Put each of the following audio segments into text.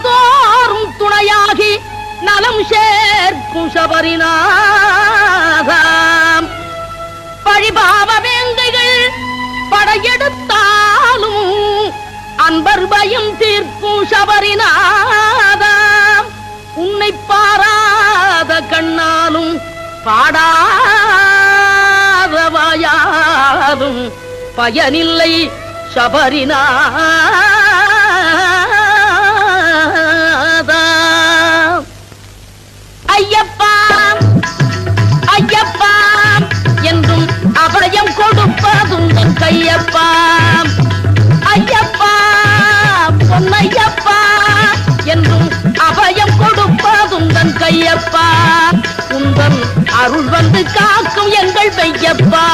நாள்தோறும் துணையாகி நலம் சேர்க்கும் சபரிநாதாம் பழிபாவ வேங்கைகள் படையெடுத்தாலும் அன்பர் பயம் தீர்க்கும் சபரிநாதாம் உன்னை பாராத கண்ணாலும் பாடாதவாயாலும் பயனில்லை சபரினா அருள் வந்து காக்கும் எங்கள் பெய்யப்பா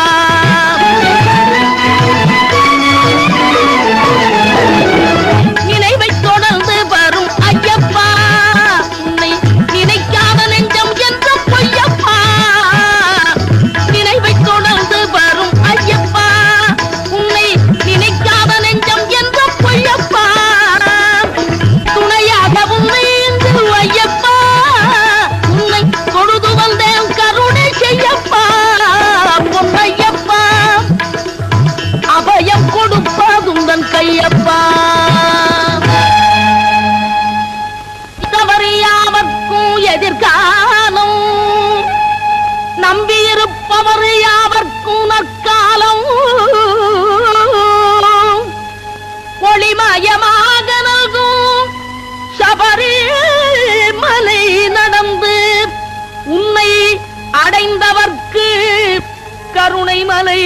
காலம். ஒளிமயமாக நல்கும் சபரி மலை நடந்து உன்னை அடைந்தவர்க்கு கருணை மலை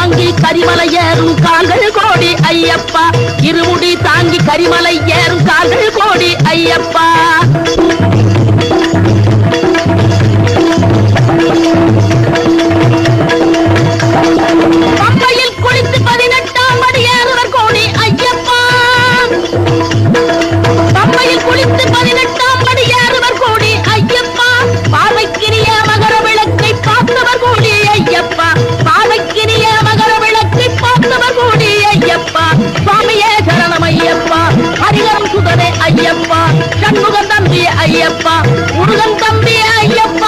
தாங்கி கரிமலை ஏறும் கால்கள் கோடி ஐயப்பா. இருமுடி தாங்கி கரிமலை ஏறும் கால்கள் கோடி ஐயப்பா. ஐயப்பா சண்முகன் தம்பி ஐயப்பா முருகன் தம்பி ஐயப்பா.